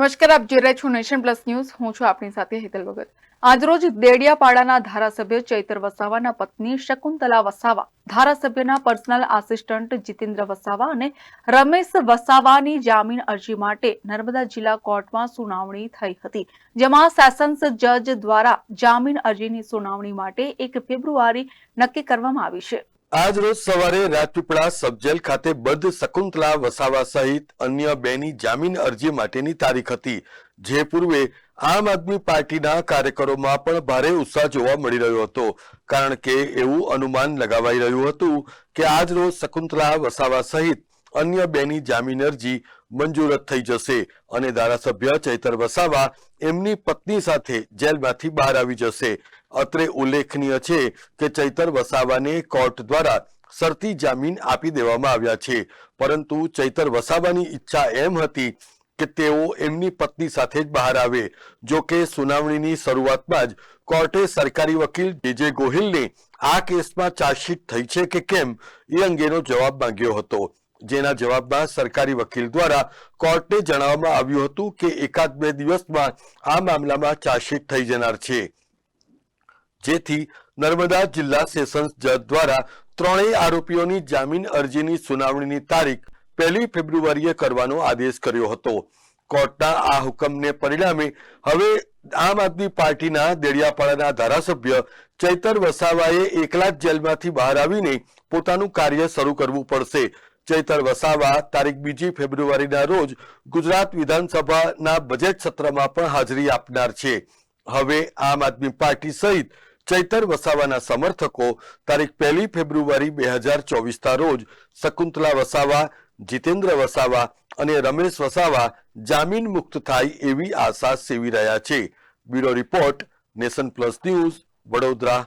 નમસ્કાર, આપ જોઈ રહ્યા છો નેશન પ્લસ ન્યૂઝ. હું છું આપની સાથે હેતલ ભગત. આજરોજ દેડિયાપાડાના ધારાસભ્ય ચૈતર વસાવાના પત્ની શકુંતલા વસાવા, ધારાસભ્યના પર્સનલ આસિસ્ટન્ટ જીતેન્દ્ર વસાવા અને રમેશ વસાવાની જામીન અરજી માટે નર્મદા જિલ્લા કોર્ટમાં સુનાવણી થઈ હતી, જેમાં સેશન્સ જજ દ્વારા જામીન અરજીની સુનાવણી માટે એક ફેબ્રુઆરી નક્કી કરવામાં આવી છે. આજ રોજ સવારે રાજપીપળા સબજેલ ખાતે બદ્ધ શકુંતલા વસાવા સહિત અન્ય બેની જામીન અરજી માટેની તારીખ હતી. જે પૂર્વે આમ આદમી પાર્ટીના કાર્યકરોમાં પણ ભારે ઉત્સાહ જોવા મળી રહ્યો હતો. કારણ કે એવું અનુમાન લગાવાઈ રહ્યું હતું કે આજ રોજ શકુંતલા વસાવા સહિત અન્ય બેની જામીન અરજી મંજૂર થઈ જશે અને ધારાસભ્ય ચૈતર વસાવા એમની પત્ની સાથે જેલમાંથી બહાર આવી જશે. અત્રે ઉલ્લેખનીય છે કે ચૈતર વસાવાને કોર્ટ દ્વારા શરતી જામીન આપી દેવામાં આવ્યા છે. પરંતુ ચૈતર વસાવાની ઈચ્છા એમ હતી કે તેઓ એમની પત્ની સાથે જ બહાર આવે. જો કે સુનાવણીની શરૂઆતમાં જ કોર્ટે સરકારી વકીલ જે ગોહિલને આ કેસમાં ચાર્જશીટ થઈ છે કે કેમ એ અંગેનો જવાબ માંગ્યો હતો. જેના જવાબમાં સરકારી વકીલ દ્વારા કોર્ટને જણાવવામાં આવ્યું હતું કે એકાદ બે દિવસમાં આ મામલામાં ચાર્જશીટ થઈ જનાર છે. જેથી નર્મદા જિલ્લા સેશન્સ જજ દ્વારા ત્રણેય આરોપીઓની જામીન અરજીની સુનાવણીની તારીખ પહેલી ફેબ્રુઆરીએ કરવાનો આદેશ કર્યો હતો. કોર્ટના આ હુકમને પરિણામે હવે આમ આદમી પાર્ટીના દેડિયાપાડાના ધારાસભ્ય ચૈતર વસાવાએ એકલા જ જેલમાંથી બહાર આવીને પોતાનું કાર્ય શરૂ કરવું પડશે. ચૈતર વસાવા તારીખ બીજી ફેબ્રુઆરીના રોજ ગુજરાત વિધાનસભાના બજેટ સત્રમાં પણ હાજરી આપનાર છે. હવે આમ આદમી પાર્ટી સહિત ચૈતર વસાવાના સમર્થકો તારીખ પહેલી ફેબ્રુઆરી બે હજાર ચોવીસના રોજ શકુંતલા વસાવા, જીતેન્દ્ર વસાવા અને રમેશ વસાવા જામીન મુક્ત થાય એવી આશા સેવી રહ્યા છે. Bureau report Nation Plus news Vadodara.